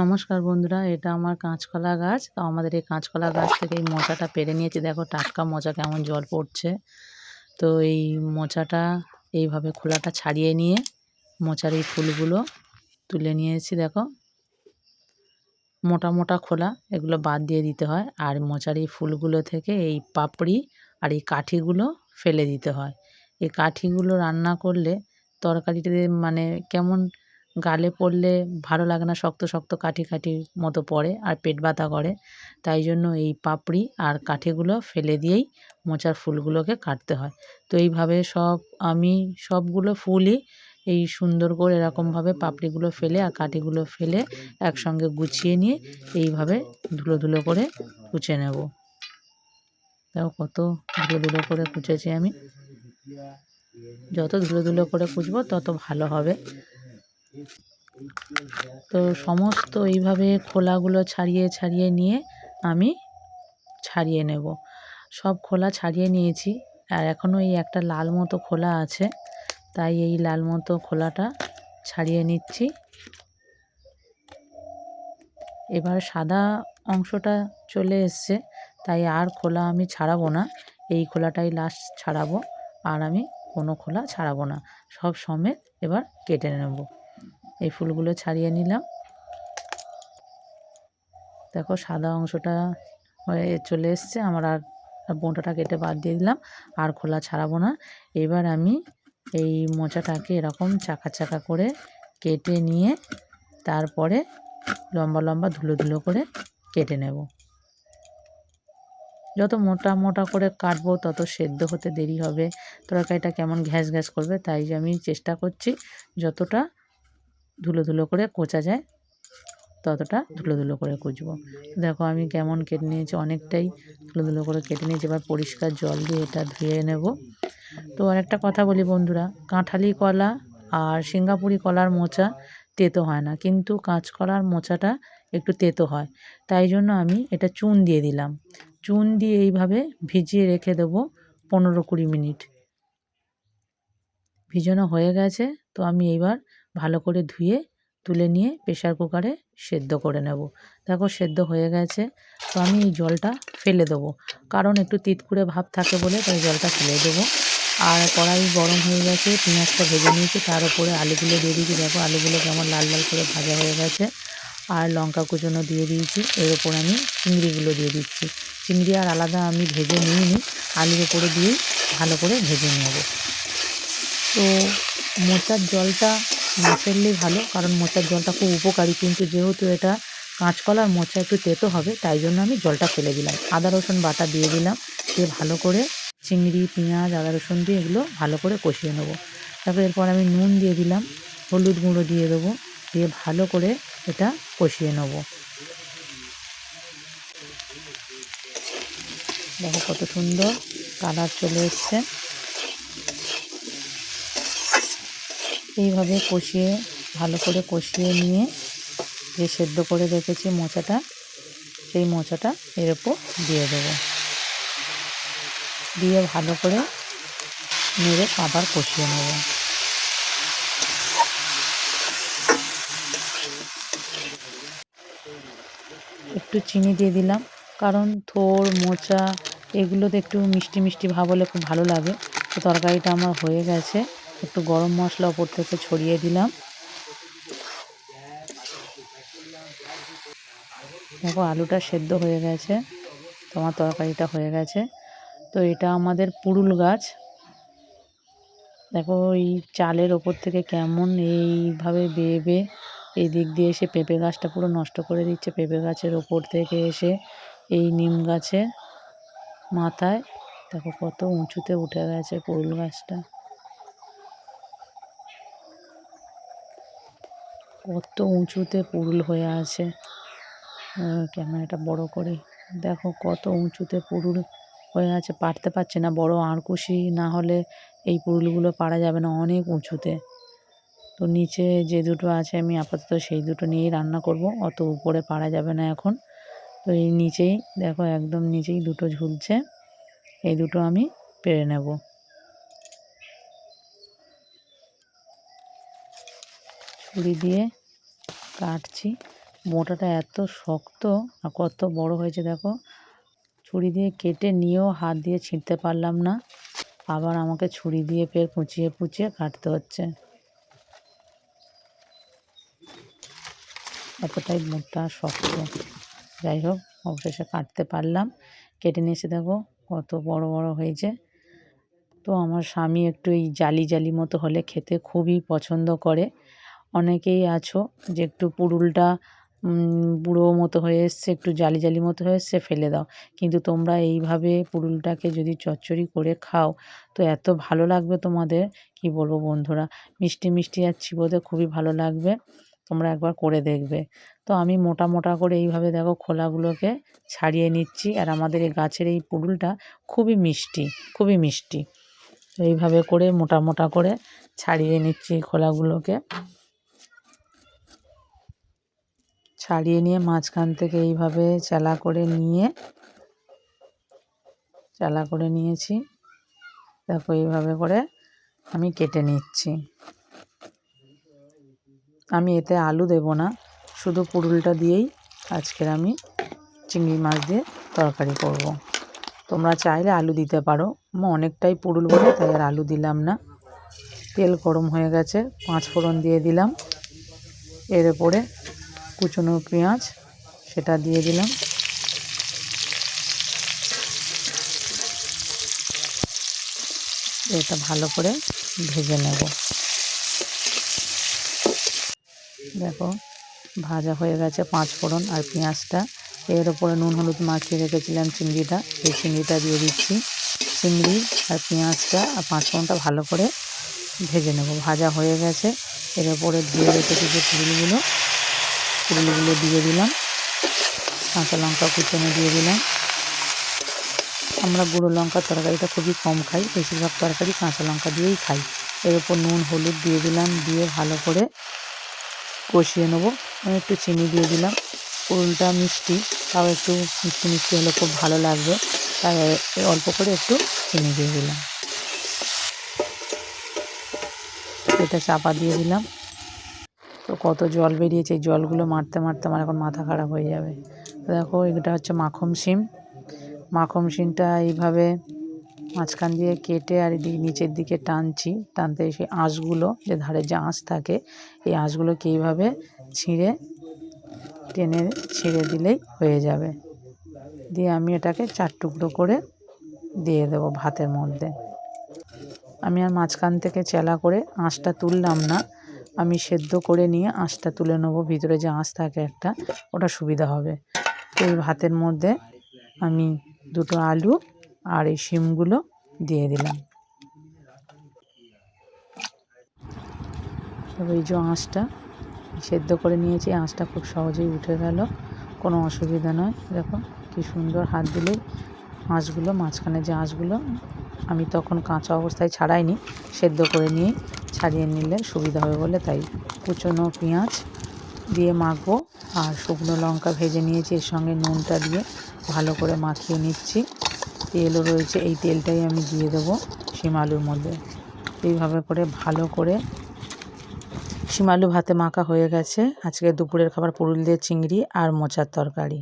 নমস্কার বন্ধুরা, এটা আমার কাঁচকলা গাছ। তো আমাদের এই কাঁচকলা গাছ থেকে এই মোচাটা পেরে নিয়েছি। দেখো, টাটকা মোচা কেমন জল পড়ছে। তো এই মোচাটা এইভাবে খোলাটা ছাড়িয়ে নিয়ে মোচার এই ফুলগুলো তুলে নিয়েছি, দেখো। মোটা মোটা খোলা, এগুলো বাদ দিয়ে দিতে হয়। আর মোচার এই ফুলগুলো থেকে এই পাপড়ি আর এই কাঠিগুলো ফেলে দিতে হয়। এই কাঠিগুলো রান্না করলে তরকারিতে মানে কেমন গালে পড়লে ভালো লাগে না, শক্ত শক্ত কাঠি কাঠি মতো পড়ে আর পেট ব্যথা করে। তাই জন্য এই পাপড়ি আর কাঠিগুলো ফেলে দিয়েই মোচার ফুলগুলোকে কাটতে হয়। তো এইভাবে সব, আমি সবগুলো ফুলই এই সুন্দর করে এরকমভাবে পাপড়িগুলো ফেলে আর কাঠিগুলো ফেলে একসঙ্গে গুছিয়ে নিয়ে এইভাবে ধুলো ধুলো করে কুচে নেব। দেখো কত ধুলো ধুলো করে কুচেছি আমি। যত ধুলো ধুলো করে কুচবো তত ভালো হবে। তো সমস্ত এইভাবে খোলাগুলো ছাড়িয়ে ছাড়িয়ে নিয়ে আমি ছাড়িয়ে নেব। সব খোলা ছাড়িয়ে নিয়েছি। আর এখনও এই একটা লাল মতো খোলা আছে। তাই এই লাল মতো খোলাটা ছাড়িয়ে নিচ্ছি। এবার সাদা অংশটা চলে এসছে। তাই আর খোলা আমি ছাড়াবো না। এই খোলাটাই লাস্ট ছাড়াবো। আর আমি কোনো খোলা ছাড়াবো না। সব সমেত এবার কেটে নেব। এই ফুলগুলো ছাড়িয়ে নিলাম। দেখো সাদা অংশটা হয়ে চলে এসছে। আমার আর বোঁটাটা কেটে বাদ দিয়ে দিলাম। আর খোলা ছাড়াবো না। এবার আমি এই মোচাটাকে এরকম চাকা চাকা করে কেটে নিয়ে তারপরে লম্বা লম্বা ধুলো ধুলো করে কেটে নেব। যত মোটা মোটা করে কাটবো, তত সেদ্ধ হতে দেরি হবে। তরকারিটা কেমন ঘ্যাস ঘ্যাস করবে, তাই আমি চেষ্টা করছি যতটা ধুলো ধুলো করে কোচা যায়, ততটা ধুলো ধুলো করে কুচবো। দেখো আমি কেমন কেটে নিয়েছি, অনেকটাই ধুলো ধুলো করে কেটে নিয়েছি। এবার পরিষ্কার জল দিয়ে এটা ধুয়ে নেব। তো আর একটা কথা বলি বন্ধুরা, কাঁঠালি কলা আর সিঙ্গাপুরি কলার মোচা তেতো হয় না, কিন্তু কাঁচকলার মোচাটা একটু তেতো হয়। তাই জন্য আমি এটা চুন দিয়ে দিলাম। চুন দিয়ে এইভাবে ভিজিয়ে রেখে দেবো পনেরো কুড়ি মিনিট। ভিজানো হয়ে গেছে, তো আমি এইবার ভালো করে ধুয়ে, তুলে নিয়ে প্রেশার কুকারে সেদ্ধ করে নেব। দেখো সেদ্ধ হয়ে গেছে, তো আমি এই জলটা ফেলে দেবো। কারণ একটু তিতকুড়ে ভাব থাকে বলে তাই জলটা ফেলে দেবো। আর কড়াই গরম হয়ে গেছে, পেঁয়াজটা ভেজে নিয়েছি, তার উপরে আলুগুলো দিয়ে দিয়েছি। দেখো আলুগুলো কেমন লাল লাল করে ভাজা হয়ে গেছে। আর লঙ্কা কুচনো দিয়ে দিয়েছি, এর ওপর আমি চিংড়িগুলো দিয়ে দিচ্ছি। চিংড়ি আর আলাদা আমি ভেজে নিয়ে নিই আলুর ওপরে দিয়েই ভালো করে ভেজে নেব। তো মোচার জলটা না ফেললেই ভালো, কারণ মোচার জলটা খুব উপকারী। কিন্তু যেহেতু এটা কাঁচকলার মোচা একটু তেতো হবে, তাই জন্য আমি জলটা ফেলে দিলাম। আদা, রসুন বাটা দিয়ে দিলাম, দিয়ে ভালো করে চিংড়ি, পেঁয়াজ, আদা, রসুন দিয়ে এগুলো ভালো করে কষিয়ে নেব। তারপর এরপর আমি নুন দিয়ে দিলাম, হলুদ গুঁড়ো দিয়ে দেবো, দিয়ে ভালো করে এটা কষিয়ে নেব। দেখো কত সুন্দর কালার চলে এসছে। এইভাবে কষিয়ে, ভালো করে কষিয়ে নিয়ে যে সেদ্ধ করে রেখেছি মোচাটা, সেই মোচাটা এর ওপর দিয়ে দেবো। দিয়ে ভালো করে নেড়ে আবার কষিয়ে নেব। একটু চিনি দিয়ে দিলাম, কারণ থোর, মোচা এগুলোতে একটু মিষ্টি মিষ্টি ভাব হলে খুব ভালো লাগে। তো তরকারিটা আমার হয়ে গেছে। একটু গরম মশলা ওপর থেকে ছড়িয়ে দিলাম। দেখো, আলুটা সেদ্ধ হয়ে গেছে, তোমার তরকারিটা হয়ে গেছে। তো এটা আমাদের পুরুল গাছ। দেখো এই চালের ওপর থেকে কেমন এইভাবে বেয়ে বেয়ে এই দিক দিয়ে এসে পেঁপে গাছটা পুরো নষ্ট করে দিচ্ছে, পেঁপে গাছের ওপর থেকে এসে এই নিম গাছে মাথায়। দেখো, কত উঁচুতে উঠে গেছে পুরুল গাছটা। কত উঁচুতে পুরুল হয়ে আছে। ক্যামেরাটা বড় করে। দেখো কত উঁচুতে পুরুল হয়ে আছে। পারতে পারছে না, বড় আঁড়কুশি না হলে এই পুরুলগুলো পারা যাবে না অনেক উঁচুতে। তো নিচে যে দুটো আছে আমি আপাতত সেই দুটো নিয়েই রান্না করব, অত উপরে পারা যাবে না এখন। তো এই নিচেই, দেখো একদম নিচেই দুটো ঝুলছে। এই দুটো আমি পেরে নেব। ছুরি দিয়ে কাটছি। মোটাটা এত শক্ত আর কত বড় হয়েছে দেখো। ছুরি দিয়ে কেটে নিয়েও হাত দিয়ে ছিঁড়তে পারলাম না। আবার আমাকে ছুরি দিয়ে ফের কুচিয়ে কুচিয়ে কাটতে হচ্ছে। এতটাই মোটা শক্ত। যাই হোক, অবশেষে কাটতে পারলাম। কেটে নিয়ে এসে দেখো, কত বড় বড় হয়েছে। তো আমার স্বামী একটু এই জালি জালি মতো হলে খেতে খুবই পছন্দ করে। অনেকেই আছো যে একটু পুরুলটা বুড়ো মতো হয়ে এসছে, একটু জালি জালি মতো হয়ে এসছে, ফেলে দাও। কিন্তু তোমরা এইভাবে পুরুলটাকে যদি চচ্চড়ি করে খাও, তো এত ভালো লাগবে তোমাদের। কি বলব বন্ধুরা, মিষ্টি মিষ্টি আর চিবোতে খুবই ভালো লাগবে। তোমরা একবার করে দেখবে। তো আমি মোটা মোটা করে এইভাবে দেখো খোলাগুলোকে ছাড়িয়ে নিচ্ছি। আর আমাদের এই গাছের এই পুরুলটা খুবই মিষ্টি খুবই মিষ্টি। এইভাবে করে মোটা মোটা করে ছাড়িয়ে নিচ্ছি খোলাগুলোকে। ছাড়িয়ে নিয়ে মাঝখান থেকে এইভাবে চালা করে নিয়ে, চালা করে নিয়েছি। দেখো এইভাবে করে আমি কেটে নিচ্ছি। আমি এতে আলু দেব না, শুধু পুরুলটা দিয়েই আজকের আমি চিংড়ি মাছ দিয়ে তরকারি করব। তোমরা চাইলে আলু দিতে পারো। আমি অনেকটাই পুরুল বলে, তাই আর আলু দিলাম না। তেল গরম হয়ে গেছে পাঁচ ফোড়ন দিয়ে দিলাম। এর উপরে কুচনো পেঁয়াজ, সেটা দিয়ে দিলাম। এটা ভালো করে ভেজে নেব। দেখো, ভাজা হয়ে গেছে পাঁচ ফোড়ন আর পেঁয়াজটা। এর ওপরে নুন, হলুদ মাখিয়ে রেখেছিলাম চিংড়িটা। এই চিংড়িটা দিয়ে দিচ্ছি। চিংড়ি আর পেঁয়াজটা আর পাঁচ ফোড়নটা ভালো করে ভেজে নেব। ভাজা হয়ে গেছে। এর ওপরে দিয়ে রেখেছি যে পুরুলগুলো। পুরুলগুলো দিয়ে দিলাম। কাঁচা লঙ্কা কুচনে দিয়ে দিলাম। আমরা গুঁড়ো লঙ্কার তরকারিটা খুবই কম খাই, বেশিরভাগ তরকারি কাঁচা লঙ্কা দিয়েই খাই। এর ওপর নুন, হলুদ দিয়ে দিলাম, দিয়ে ভালো করে কষিয়ে নেব। আমি একটু চিনি দিয়ে দিলাম। পুরুলটা মিষ্টি, তাও একটু মিষ্টি মিষ্টি হলে খুব ভালো লাগবে। তাই অল্প করে একটু চিনি দিয়ে দিলাম। এটা চাপা দিয়ে দিলাম। তো কত জল বেরিয়েছে, এই জলগুলো মারতে মারতে আমার এখন মাথা খারাপ হয়ে যাবে। দেখো, এটা হচ্ছে মাখন শিম। মাখন শিমটা এইভাবে মাঝখান দিয়ে কেটে আর এদিকে, নিচের দিকে টানছি। টানতে সেই আঁশগুলো, যে ধারে যে আঁশ থাকে, এই আঁশগুলোকে এইভাবে ছিঁড়ে, টেনে ছিঁড়ে দিলেই হয়ে যাবে। দিয়ে আমি এটাকে চার টুকরো করে দিয়ে দেবো ভাতের মধ্যে। আমি আর মাঝখান থেকে চেলা করে আঁশটা তুললাম না। আমি সেদ্ধ করে নিয়ে আঁশটা তুলে নেব। ভিতরে যে আঁশ থাকে একটা, ওটা সুবিধা হবে। তো এই ভাতের মধ্যে আমি দুটো আলু আর এই শিমগুলো দিয়ে দিলাম। তবে এই যে আঁশটা সেদ্ধ করে নিয়েছি, আঁশটা খুব সহজেই উঠে গেল। কোনো অসুবিধা নয়। দেখো কি সুন্দর হাত দিলেই আঁশগুলো, মাঝখানে যে আঁশগুলো আমি তখন কাঁচা অবস্থায় ছাড়াইনি, সেদ্ধ করে নিয়ে ছাড়িয়ে নিলে সুবিধা হবে বলে তাই কুচনো পেঁয়াজ দিয়ে মাখবো আর শুকনো লঙ্কা ভেজে নিয়েছি, এর সঙ্গে নুনটা দিয়ে ভালো করে মাখিয়ে নিচ্ছি। তেলও রয়েছে, এই তেলটাই আমি দিয়ে দেবো শিম আলুর মধ্যে। এইভাবে করে ভালো করে শিম আলু ভাতে মাখা হয়ে গেছে। আজকে দুপুরের খাবার পুরুল দিয়ে চিংড়ি আর মোচার তরকারি।